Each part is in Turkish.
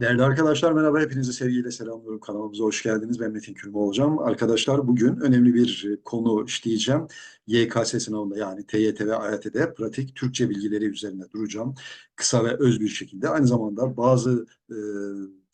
Değerli arkadaşlar merhaba hepinizi sevgiyle selamlıyorum kanalımıza hoş geldiniz ben Metin Kürme olacağım. Arkadaşlar bugün önemli bir e, konu işleyeceğim. YKS sınavında yani TYT ve AYT'de pratik Türkçe bilgileri üzerine duracağım. Kısa ve öz bir şekilde aynı zamanda bazı e,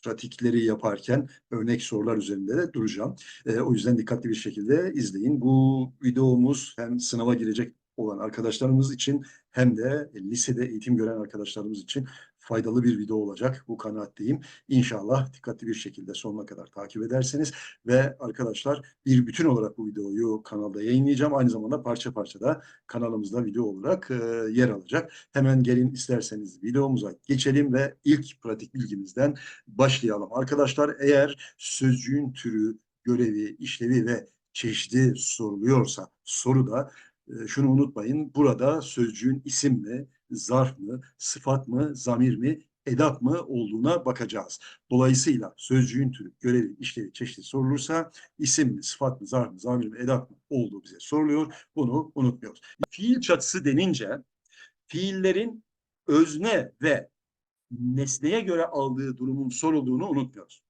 pratikleri yaparken örnek sorular üzerinde de duracağım. E, o yüzden dikkatli bir şekilde izleyin. Bu videomuz hem sınava girecek olan arkadaşlarımız için hem de lisede eğitim gören arkadaşlarımız için faydalı bir video olacak. Bu kanaatteyim. İnşallah dikkatli bir şekilde sonuna kadar takip ederseniz ve arkadaşlar bir bütün olarak bu videoyu kanalda yayınlayacağım. Aynı zamanda parça parça da kanalımızda video olarak e, yer alacak. Hemen gelin isterseniz videomuza geçelim ve ilk pratik bilgimizden başlayalım. Arkadaşlar eğer sözcüğün türü, görevi, işlevi ve çeşidi soruluyorsa soruda e, şunu unutmayın. Burada sözcüğün isim mi, zarf mı, sıfat mı, zamir mi, edat mı olduğuna bakacağız. Dolayısıyla sözcüğün türü, görevi, işlevi, çeşidi sorulursa isim mi, sıfat mı, zarf mı, zamir mi, edat mı olduğu bize soruluyor. Bunu unutmuyoruz. Fiil çatısı denince fiillerin özne ve nesneye göre aldığı durumun sorulduğunu unutmuyoruz.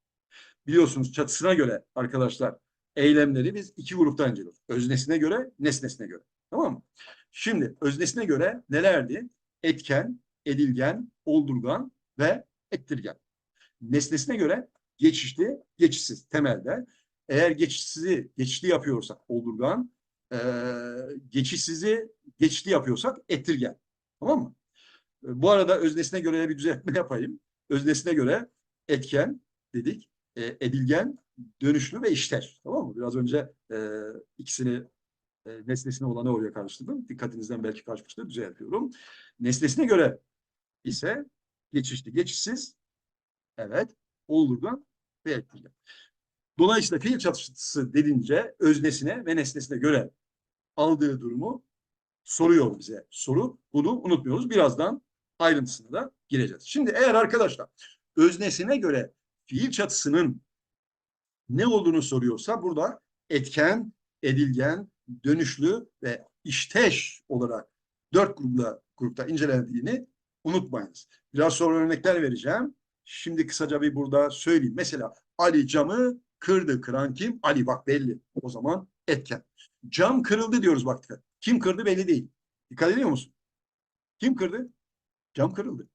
Biliyorsunuz çatısına göre arkadaşlar eylemleri biz iki grupta inceliyoruz. Öznesine göre, nesnesine göre. Tamam mı? Şimdi öznesine göre nelerdi? Etken, edilgen, oldurgan ve ettirgen. Nesnesine göre geçişli, geçişsiz temelde. Eğer geçişsizi geçişli yapıyorsak oldurgan, e, geçişsizi geçişli yapıyorsak ettirgen. Tamam mı? Bu arada öznesine göre bir düzeltme yapayım. Öznesine göre etken dedik, e, edilgen, dönüşlü ve işler. Tamam mı? Biraz önce e, ikisini e, nesnesine olanı oraya karıştırdım. Dikkatinizden belki kaçmıştır. Güzel yapıyorum. Nesnesine göre ise geçişli, geçişsiz, evet, oldurgan ve etkilen. Dolayısıyla fiil çatıştısı dedince öznesine ve nesnesine göre aldığı durumu soruyor bize soru. Bunu unutmuyoruz. Birazdan ayrıntısına da gireceğiz. Şimdi eğer arkadaşlar öznesine göre fiil çatısının ne olduğunu soruyorsa burada etken, edilgen, dönüşlü ve işteş olarak dört grupta, grupta incelendiğini unutmayınız. Biraz sonra örnekler vereceğim. Şimdi kısaca bir burada söyleyeyim. Mesela Ali camı kırdı. Kıran kim? Ali bak belli. O zaman etken. Cam kırıldı diyoruz bak. Kim kırdı belli değil. Dikkat ediyor musun? Kim kırdı? Cam kırıldı.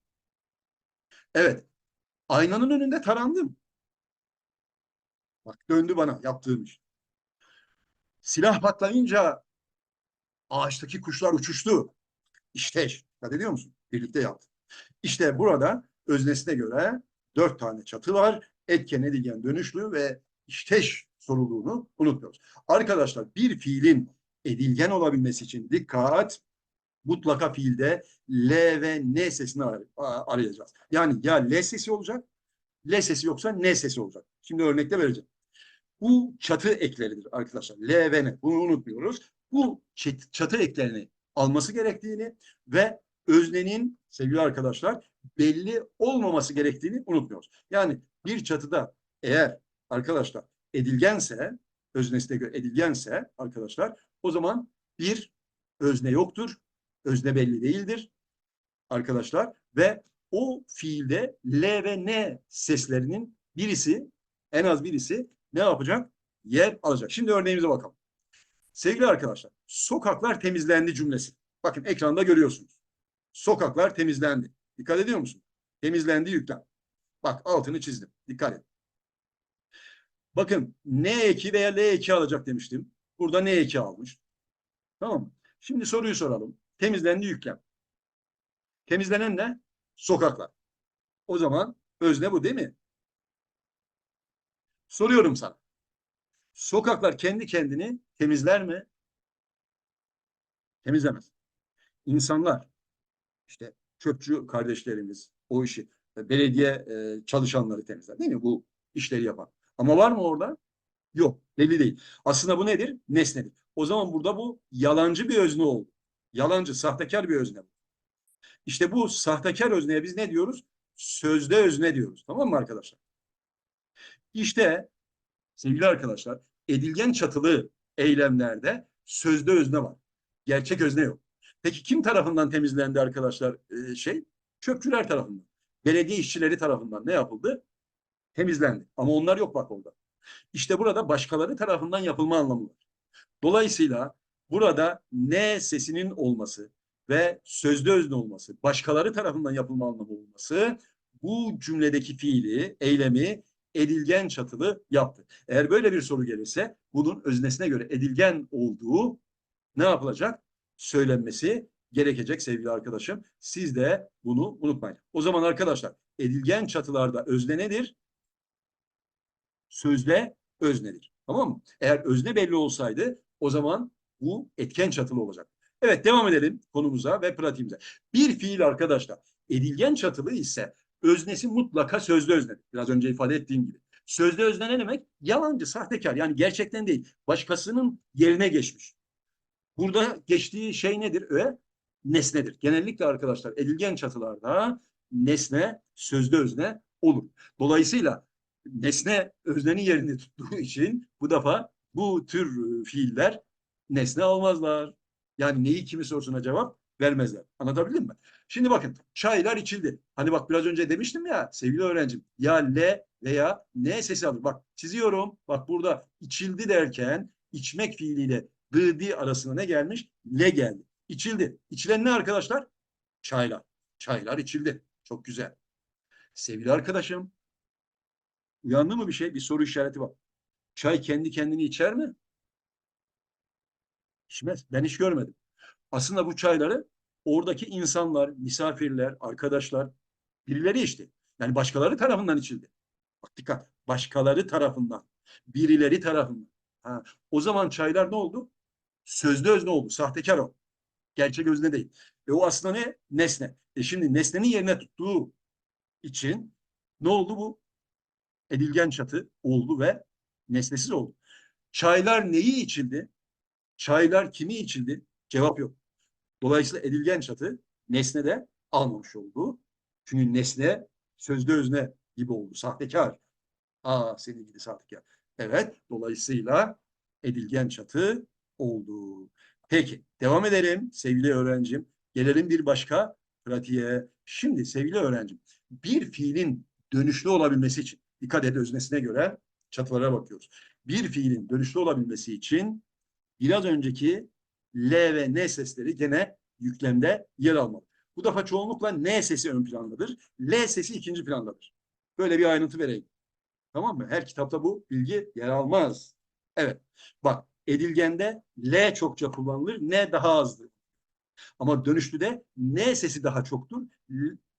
Evet. Aynanın önünde tarandım. Bak döndü bana yaptığım iş. Silah patlayınca ağaçtaki kuşlar uçuştu. İşte dikkat ediyor musun? Birlikte yaptı. İşte burada öznesine göre dört tane çatı var. Etken, edilgen, dönüşlü ve işteş sorulduğunu unutmuyoruz. Arkadaşlar bir fiilin edilgen olabilmesi için dikkat mutlaka fiilde L ve N sesini ar arayacağız. Yani ya L sesi olacak, L sesi yoksa N sesi olacak. Şimdi örnekte vereceğim. Bu çatı ekleridir arkadaşlar. L ve N. Bunu unutmuyoruz. Bu çatı eklerini alması gerektiğini ve öznenin sevgili arkadaşlar belli olmaması gerektiğini unutmuyoruz. Yani bir çatıda eğer arkadaşlar edilgense öznesine göre edilgense arkadaşlar o zaman bir özne yoktur. Özne belli değildir arkadaşlar ve o fiilde L ve N seslerinin birisi en az birisi ne yapacak? Yer alacak. Şimdi örneğimize bakalım. Sevgili arkadaşlar, sokaklar temizlendi cümlesi. Bakın ekranda görüyorsunuz. Sokaklar temizlendi. Dikkat ediyor musun? Temizlendi yüklem. Bak altını çizdim. Dikkat et. Bakın N eki veya L eki alacak demiştim. Burada N eki almış. Tamam mı? Şimdi soruyu soralım. Temizlendi yüklem. Temizlenen ne? Sokaklar. O zaman özne bu değil mi? Soruyorum sana. Sokaklar kendi kendini temizler mi? Temizlemez. İnsanlar, işte çöpçü kardeşlerimiz o işi, belediye e, çalışanları temizler değil mi? Bu işleri yapan. Ama var mı orada? Yok. Belli değil. Aslında bu nedir? Nesnedir. O zaman burada bu yalancı bir özne oldu. Yalancı, sahtekar bir özne. İşte bu sahtekar özneye biz ne diyoruz? Sözde özne diyoruz. Tamam mı arkadaşlar? İşte sevgili arkadaşlar edilgen çatılı eylemlerde sözde özne var. Gerçek özne yok. Peki kim tarafından temizlendi arkadaşlar e, şey? Çöpçüler tarafından. belediye işçileri tarafından ne yapıldı? Temizlendi. Ama onlar yok bak orada. İşte burada başkaları tarafından yapılma anlamı var. Dolayısıyla burada ne sesinin olması ve sözde özne olması, başkaları tarafından yapılma anlamı olması bu cümledeki fiili, eylemi edilgen çatılı yaptı. Eğer böyle bir soru gelirse bunun öznesine göre edilgen olduğu ne yapılacak? Söylenmesi gerekecek sevgili arkadaşım. Siz de bunu unutmayın. O zaman arkadaşlar edilgen çatılarda özne nedir? Sözde öznedir. Tamam mı? Eğer özne belli olsaydı o zaman bu etken çatılı olacak. Evet devam edelim konumuza ve pratiğimize. Bir fiil arkadaşlar edilgen çatılı ise öznesi mutlaka sözde öznedir. Biraz önce ifade ettiğim gibi. Sözde özne ne demek? Yalancı, sahtekar yani gerçekten değil. Başkasının yerine geçmiş. Burada geçtiği şey nedir? Öğe nesnedir. Genellikle arkadaşlar edilgen çatılarda nesne sözde özne olur. Dolayısıyla nesne öznenin yerini tuttuğu için bu defa bu tür fiiller nesne almazlar. Yani neyi kimi sorusuna cevap vermezler. Anlatabildim mi? Şimdi bakın çaylar içildi. Hani bak biraz önce demiştim ya sevgili öğrencim ya L veya N sesi alır. Bak çiziyorum. Bak burada içildi derken içmek fiiliyle dı arasına ne gelmiş? L geldi. İçildi. İçilen ne arkadaşlar? Çaylar. Çaylar içildi. Çok güzel. Sevgili arkadaşım uyandı mı bir şey? Bir soru işareti var. Çay kendi kendini içer mi? İçmez. Ben hiç görmedim. Aslında bu çayları oradaki insanlar, misafirler, arkadaşlar birileri içti. Yani başkaları tarafından içildi. Bak dikkat. Başkaları tarafından. Birileri tarafından. Ha, o zaman çaylar ne oldu? Sözde özne oldu. Sahtekar o. Gerçek özne değil. E o aslında ne? Nesne. E şimdi nesnenin yerine tuttuğu için ne oldu bu? Edilgen çatı oldu ve nesnesiz oldu. Çaylar neyi içildi? Çaylar kimi içildi? Cevap yok. Dolayısıyla edilgen çatı nesne de almamış oldu. Çünkü nesne sözde özne gibi oldu. Sahtekar. Aa seni gidi sahtekar. Evet. Dolayısıyla edilgen çatı oldu. Peki. Devam edelim sevgili öğrencim. Gelelim bir başka pratiğe. Şimdi sevgili öğrencim bir fiilin dönüşlü olabilmesi için dikkat et öznesine göre çatılara bakıyoruz. Bir fiilin dönüşlü olabilmesi için biraz önceki L ve N sesleri gene yüklemde yer almalı. Bu defa çoğunlukla N sesi ön plandadır. L sesi ikinci plandadır. Böyle bir ayrıntı vereyim. Tamam mı? Her kitapta bu bilgi yer almaz. Evet. Bak edilgende L çokça kullanılır. N daha azdır. Ama dönüşlüde N sesi daha çoktur.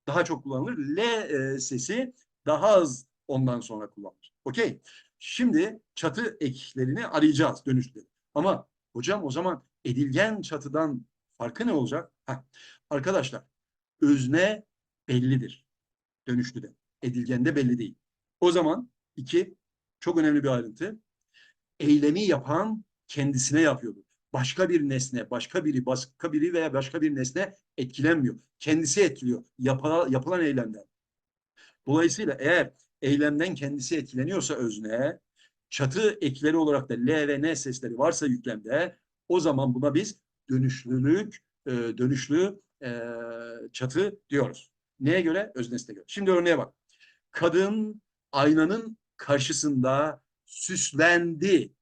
Daha çok kullanılır. L e, sesi daha az ondan sonra kullanılır. Okey. Şimdi çatı eklerini arayacağız dönüşlüde. Ama hocam o zaman edilgen çatıdan farkı ne olacak? Heh. Arkadaşlar özne bellidir. Dönüşlüde. Edilgende belli değil. O zaman iki çok önemli bir ayrıntı. Eylemi yapan kendisine yapıyordu. Başka bir nesne, başka biri, başka biri veya başka bir nesne etkilenmiyor. Kendisi etkiliyor. Yapılan, yapılan eylemden. Dolayısıyla eğer eylemden kendisi etkileniyorsa özne, çatı ekleri olarak da L ve N sesleri varsa yüklemde o zaman buna biz dönüşlülük, e, dönüşlü e, çatı diyoruz. Neye göre? Öznesine göre. Şimdi örneğe bak. Kadın aynanın karşısında süslendi.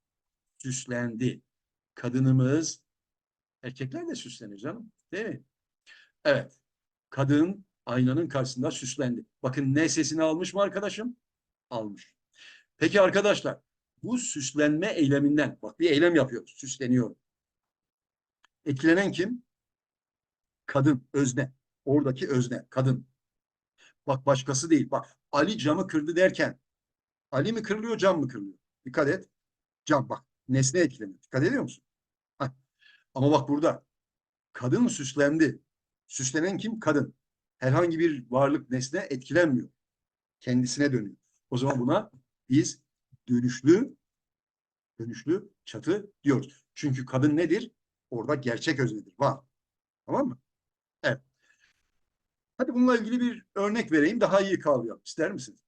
Süslendi. Kadınımız, erkekler de süslenir canım. Değil mi? Evet. Kadın aynanın karşısında süslendi. Bakın ne sesini almış mı arkadaşım? Almış. Peki arkadaşlar bu süslenme eyleminden bak bir eylem yapıyoruz. Süsleniyor. Etkilenen kim? Kadın, özne. Oradaki özne, kadın. Bak başkası değil. Bak Ali camı kırdı derken Ali mi kırılıyor, cam mı kırılıyor? Dikkat et. Cam bak. Nesne etkileniyor. Dikkat ediyor musun? Heh. Ama bak burada. Kadın süslendi. Süslenen kim? Kadın. Herhangi bir varlık, nesne etkilenmiyor. Kendisine dönüyor. O zaman buna biz dönüşlü dönüşlü çatı diyoruz. Çünkü kadın nedir? Orada gerçek öznedir. Var. Tamam mı? Evet. Hadi bununla ilgili bir örnek vereyim. Daha iyi kavrayalım. İster misiniz?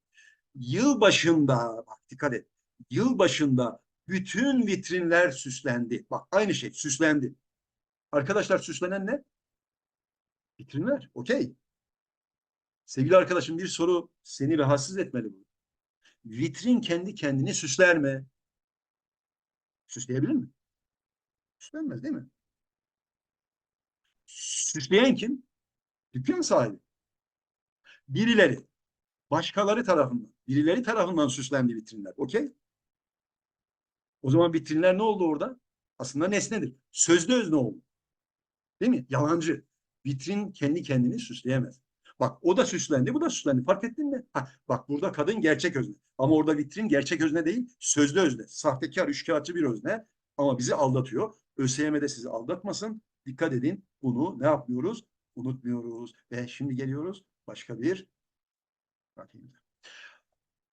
Yıl başında, bak dikkat et. Yıl başında bütün vitrinler süslendi. Bak aynı şey süslendi. Arkadaşlar süslenen ne? Vitrinler. Okey. Sevgili arkadaşım bir soru seni rahatsız etmeli bu. Vitrin kendi kendini süsler mi? Süsleyebilir mi? Süslenmez değil mi? Süsleyen kim? Dükkan sahibi. Birileri, başkaları tarafından, birileri tarafından süslendi vitrinler. Okey? O zaman vitrinler ne oldu orada? Aslında nesnedir. Sözde özne oldu. Değil mi? Yalancı. Vitrin kendi kendini süsleyemez. Bak o da süslendi, bu da süslendi. Fark ettin mi? Ha, bak burada kadın gerçek özne. Ama orada vitrin gerçek özne değil, sözde özne. Sahtekar, üçkağıtçı bir özne. Ama bizi aldatıyor. ÖSYM'de sizi aldatmasın. Dikkat edin. Bunu ne yapmıyoruz? Unutmuyoruz. Ve şimdi geliyoruz başka bir bakayım.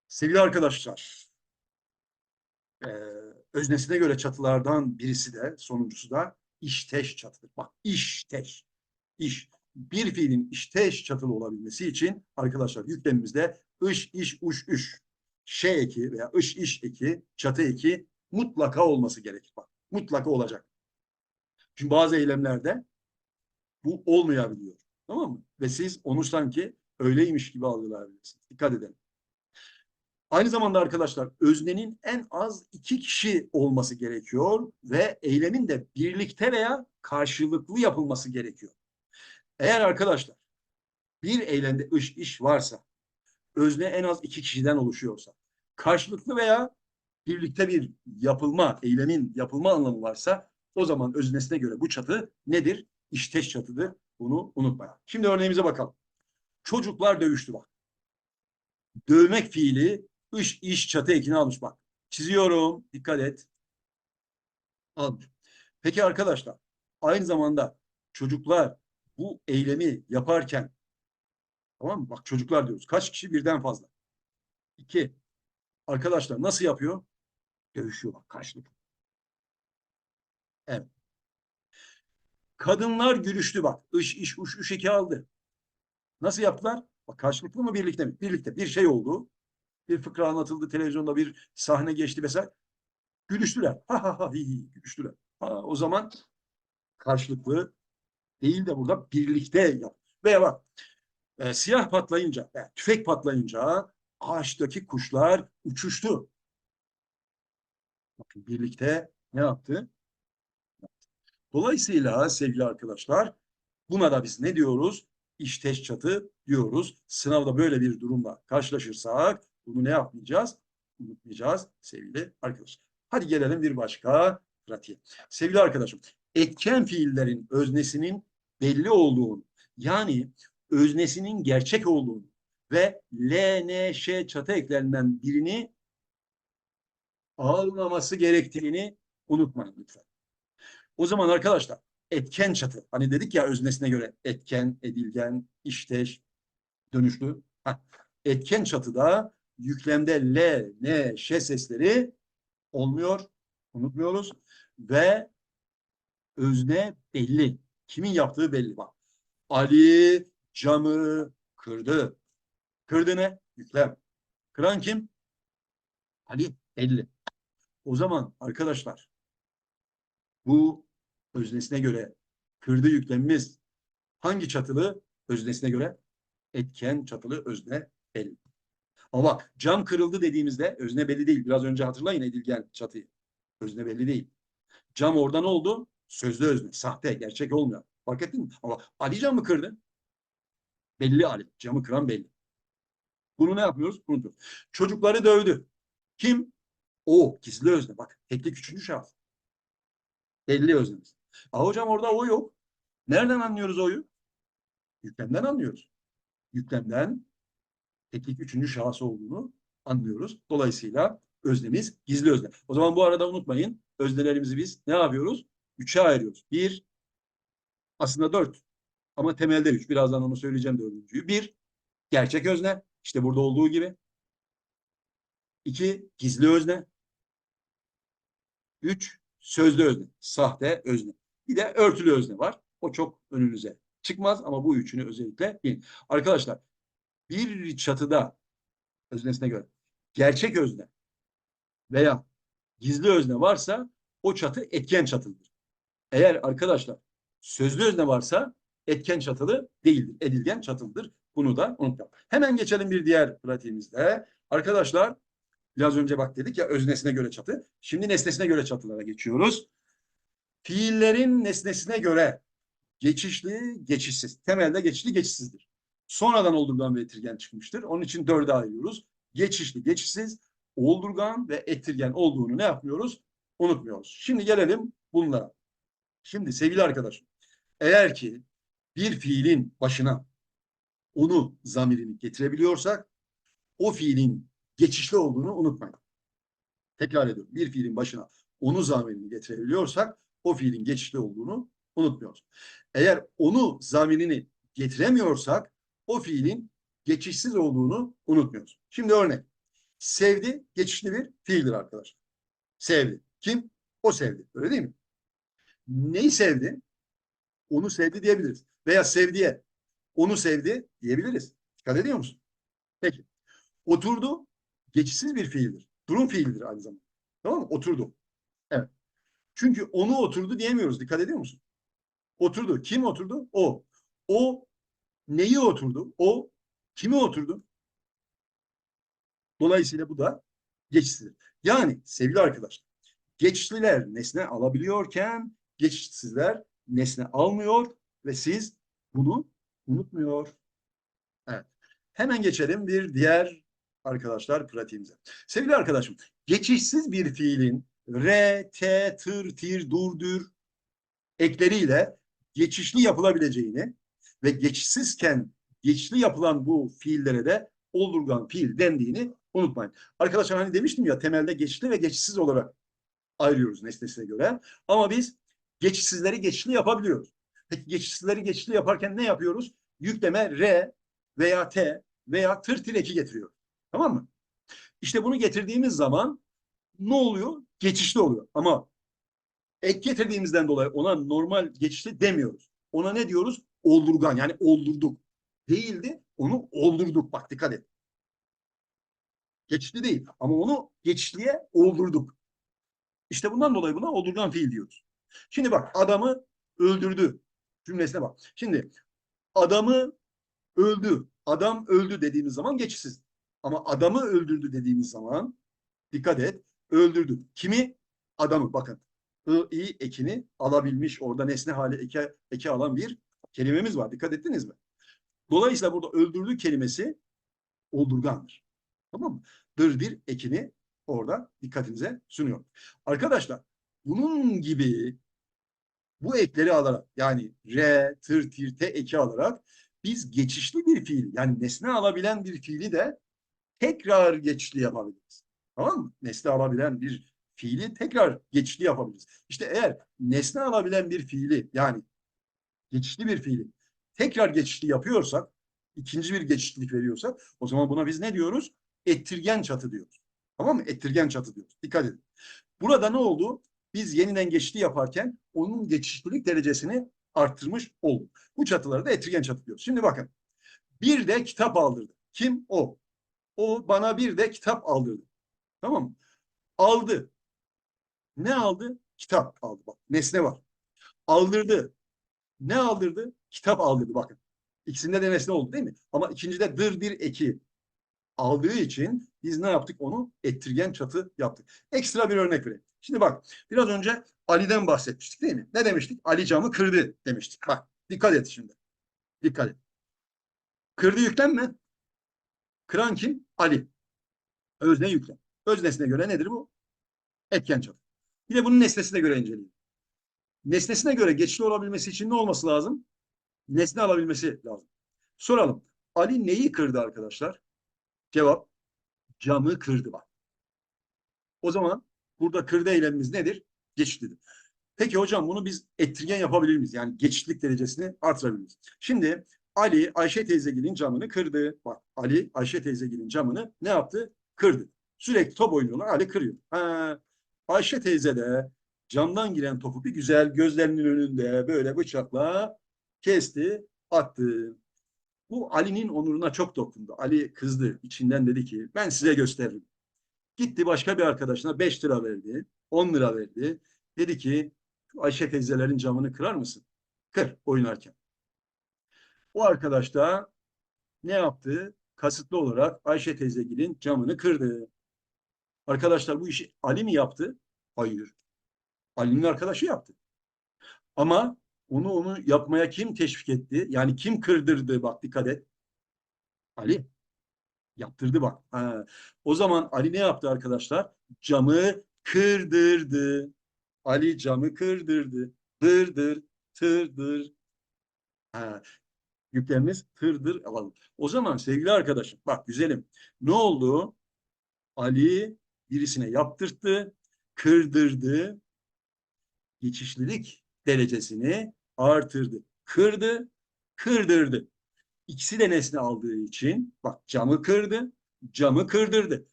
Sevgili arkadaşlar, e, öznesine göre çatılardan birisi de sonuncusu da işteş çatıdır. Bak işteş. İş. Bir fiilin işteş çatılı olabilmesi için arkadaşlar yüklemimizde ış, iş, uş, üş, şey eki veya ış, iş eki, çatı eki mutlaka olması gerekir. Bak mutlaka olacak. Çünkü bazı eylemlerde bu olmayabiliyor. Tamam mı? Ve siz onu sanki öyleymiş gibi algılayabilirsiniz. Dikkat edelim. Aynı zamanda arkadaşlar öznenin en az iki kişi olması gerekiyor ve eylemin de birlikte veya karşılıklı yapılması gerekiyor. Eğer arkadaşlar bir eylemde iş iş varsa, özne en az iki kişiden oluşuyorsa, karşılıklı veya birlikte bir yapılma, eylemin yapılma anlamı varsa o zaman öznesine göre bu çatı nedir? İşteş çatıdır. Bunu unutmayın. Şimdi örneğimize bakalım. Çocuklar dövüştü bak. Dövmek fiili iş iş çatı ekini almış bak. Çiziyorum. Dikkat et. Almış. Peki arkadaşlar aynı zamanda çocuklar bu eylemi yaparken tamam mı? Bak çocuklar diyoruz. Kaç kişi birden fazla? İki. Arkadaşlar nasıl yapıyor? Dövüşüyor bak karşılıklı. Evet. Kadınlar gülüştü bak. Iş, iş, uş, üş eki aldı. Nasıl yaptılar? Bak karşılıklı mı birlikte mi? Birlikte. Bir şey oldu. Bir fıkra anlatıldı televizyonda bir sahne geçti mesela. Gülüştüler. Ha ha ha hi, hi, gülüştüler. Ha, o zaman karşılıklı değil de burada birlikte yap. Veya bak e, silah patlayınca, e, tüfek patlayınca ağaçtaki kuşlar uçuştu. Bakın birlikte ne yaptı? Dolayısıyla sevgili arkadaşlar buna da biz ne diyoruz? İşteş çatı diyoruz. Sınavda böyle bir durumla karşılaşırsak bunu ne yapmayacağız? Unutmayacağız sevgili arkadaşlar. Hadi gelelim bir başka pratiğe. Sevgili arkadaşım, etken fiillerin öznesinin belli olduğunu, yani öznesinin gerçek olduğunu ve L, N, Ş çatı eklerinden birini almaması gerektiğini unutmayın lütfen. O zaman arkadaşlar etken çatı. Hani dedik ya öznesine göre etken, edilgen, işteş, dönüşlü. Heh. Etken çatıda yüklemde L, N, Ş sesleri olmuyor. Unutmuyoruz. Ve özne belli. Kimin yaptığı belli. Bak. Ali camı kırdı. Kırdı ne? Yüklem. Kıran kim? Ali belli. O zaman arkadaşlar bu öznesine göre kırdı yüklemimiz hangi çatılı? Öznesine göre etken çatılı özne belli. Ama cam kırıldı dediğimizde özne belli değil. Biraz önce hatırlayın edilgen çatıyı. Özne belli değil. Cam orada ne oldu? Sözlü özne. Sahte, gerçek olmuyor. Fark ettin mi? Ama Ali camı kırdı. Belli Ali. Camı kıran belli. Bunu ne yapıyoruz? Unutuyoruz. Çocukları dövdü. Kim? O. Gizli özne. Bak teklik üçüncü şahıs. Belli öznemiz. Aa hocam orada o yok. Nereden anlıyoruz oyu? Yüklemden anlıyoruz. Yüklemden teknik üçüncü şahıs olduğunu anlıyoruz. Dolayısıyla öznemiz gizli özne. O zaman bu arada unutmayın öznelerimizi biz ne yapıyoruz? Üçe ayırıyoruz. Bir, aslında dört. Ama temelde üç. Birazdan onu söyleyeceğim dördüncüyü. Bir, gerçek özne. İşte burada olduğu gibi. İki, gizli özne. Üç, sözlü özne. Sahte özne. Bir de örtülü özne var. O çok önünüze çıkmaz ama bu üçünü özellikle bilin. Arkadaşlar bir çatıda öznesine göre gerçek özne veya gizli özne varsa o çatı etken çatıdır. Eğer arkadaşlar sözlü özne varsa etken çatılı değildir. Edilgen çatılıdır. Bunu da unutmayalım. Hemen geçelim bir diğer pratiğimizde. Arkadaşlar biraz önce bak dedik ya öznesine göre çatı. Şimdi nesnesine göre çatılara geçiyoruz. Fiillerin nesnesine göre geçişli, geçişsiz. Temelde geçişli, geçişsizdir. Sonradan oldurgan ve ettirgen çıkmıştır. Onun için dörde ayırıyoruz. Geçişli, geçişsiz, oldurgan ve ettirgen olduğunu ne yapmıyoruz? Unutmuyoruz. Şimdi gelelim bunlara. Şimdi sevgili arkadaşım, eğer ki bir fiilin başına onu zamirini getirebiliyorsak o fiilin geçişli olduğunu unutmayın. Tekrar ediyorum. Bir fiilin başına onu zamirini getirebiliyorsak o fiilin geçişli olduğunu unutmuyoruz. Eğer onu zamirini getiremiyorsak o fiilin geçişsiz olduğunu unutmuyoruz. Şimdi örnek. Sevdi geçişli bir fiildir arkadaşlar. Sevdi. Kim? O sevdi. Öyle değil mi? Neyi sevdi? Onu sevdi diyebiliriz. Veya sevdiye onu sevdi diyebiliriz. Dikkat ediyor musun? Peki. Oturdu geçişsiz bir fiildir. Durum fiildir aynı zamanda. Tamam mı? Oturdu. Evet. Çünkü onu oturdu diyemiyoruz. Dikkat ediyor musun? Oturdu. Kim oturdu? O. O neyi oturdu? O kimi oturdu? Dolayısıyla bu da geçişsizdir. Yani sevgili arkadaşlar, geçişliler nesne alabiliyorken geçişsizler nesne almıyor ve siz bunu unutmuyor. Evet. Hemen geçelim bir diğer arkadaşlar pratiğimize. Sevgili arkadaşım, geçişsiz bir fiilin re, te, tır, tir, dur, dür ekleriyle geçişli yapılabileceğini ve geçişsizken geçişli yapılan bu fiillere de oldurgan fiil dendiğini unutmayın. Arkadaşlar hani demiştim ya temelde geçişli ve geçişsiz olarak ayırıyoruz nesnesine göre. Ama biz geçişsizleri geçişli yapabiliyoruz. Peki geçişsizleri geçişli yaparken ne yapıyoruz? Yükleme re veya t veya tır tir eki getiriyor. Tamam mı? İşte bunu getirdiğimiz zaman ne oluyor? Geçişli oluyor. Ama ek getirdiğimizden dolayı ona normal geçişli demiyoruz. Ona ne diyoruz? Oldurgan yani oldurduk. Değildi onu oldurduk. Bak dikkat et. Geçişli değil ama onu geçişliye oldurduk. İşte bundan dolayı buna oldurgan fiil diyoruz. Şimdi bak adamı öldürdü cümlesine bak. Şimdi adamı öldü. Adam öldü dediğimiz zaman geçişsiz. Ama adamı öldürdü dediğimiz zaman dikkat et öldürdü. Kimi? Adamı bakın. I, i ekini alabilmiş orada nesne hali eke, eke alan bir kelimemiz var. Dikkat ettiniz mi? Dolayısıyla burada öldürdü kelimesi oldurgandır. Tamam mı? Dır bir ekini orada dikkatinize sunuyor. Arkadaşlar bunun gibi bu ekleri alarak yani re, tır, tir, te eki alarak biz geçişli bir fiil yani nesne alabilen bir fiili de tekrar geçişli yapabiliriz. Tamam mı? Nesne alabilen bir fiili tekrar geçişli yapabiliriz. İşte eğer nesne alabilen bir fiili yani geçişli bir fiili tekrar geçişli yapıyorsak, ikinci bir geçişlilik veriyorsak o zaman buna biz ne diyoruz? Ettirgen çatı diyoruz. Tamam mı? Ettirgen çatı diyoruz. Dikkat edin. Burada ne oldu? Biz yeniden geçişli yaparken onun geçişlilik derecesini arttırmış olduk. Bu çatılara da ettirgen çatı diyoruz. Şimdi bakın. Bir de kitap aldırdı. Kim? O. O bana bir de kitap aldırdı. Tamam mı? Aldı. Ne aldı? Kitap aldı. Bak nesne var. Aldırdı. Ne aldırdı? Kitap aldırdı bakın. İkisinde de nesne oldu değil mi? Ama ikincide dır bir eki aldığı için biz ne yaptık? Onu ettirgen çatı yaptık. Ekstra bir örnek vereyim. Şimdi bak biraz önce Ali'den bahsetmiştik değil mi? Ne demiştik? Ali camı kırdı demiştik. Bak dikkat et şimdi. Dikkat et. Kırdı yüklem mi? Kıran kim? Ali. Özne yüklem. Öznesine göre nedir bu? Etken çatı. Bir de bunun nesnesine göre inceleyelim. Nesnesine göre geçişli olabilmesi için ne olması lazım? Nesne alabilmesi lazım. Soralım. Ali neyi kırdı arkadaşlar? Cevap camı kırdı bak. O zaman burada kırdı eylemimiz nedir? Geçişlidir. Peki hocam bunu biz ettirgen yapabilir miyiz? Yani geçişlik derecesini artırabilir miyiz? Şimdi Ali Ayşe teyzegilin camını kırdı. Bak Ali Ayşe teyzegilin camını ne yaptı? Kırdı. Sürekli top oynuyorlar. Ali kırıyor. Ha, Ayşe teyze de camdan giren topu bir güzel gözlerinin önünde böyle bıçakla kesti, attı. Bu Ali'nin onuruna çok dokundu. Ali kızdı. İçinden dedi ki ben size gösteririm. Gitti başka bir arkadaşına 5 lira verdi. 10 lira verdi. Dedi ki Ayşe teyzelerin camını kırar mısın? Kır oynarken. O arkadaş da ne yaptı? Kasıtlı olarak Ayşe teyzegilin camını kırdı. Arkadaşlar bu işi Ali mi yaptı? Hayır. Ali'nin arkadaşı yaptı. Ama onu onu yapmaya kim teşvik etti? Yani kim kırdırdı? Bak dikkat et. Ali. Yaptırdı bak. Ha. O zaman Ali ne yaptı arkadaşlar? Camı kırdırdı. Ali camı kırdırdı. Dırdır, tırdır. Ha. Yükleriniz tırdır alalım. O zaman sevgili arkadaşım bak güzelim. Ne oldu? Ali birisine yaptırttı, kırdırdı, geçişlilik derecesini artırdı. Kırdı, kırdırdı. İkisi de nesne aldığı için bak camı kırdı, camı kırdırdı.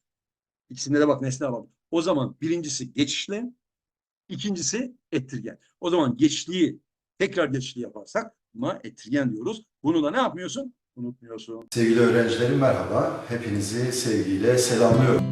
İkisinde de bak nesne aldı. O zaman birincisi geçişli, ikincisi ettirgen. O zaman geçişliği tekrar geçişli yaparsak buna ettirgen diyoruz. Bunu da ne yapmıyorsun? Unutmuyorsun. Sevgili öğrencilerim merhaba. Hepinizi sevgiyle selamlıyorum.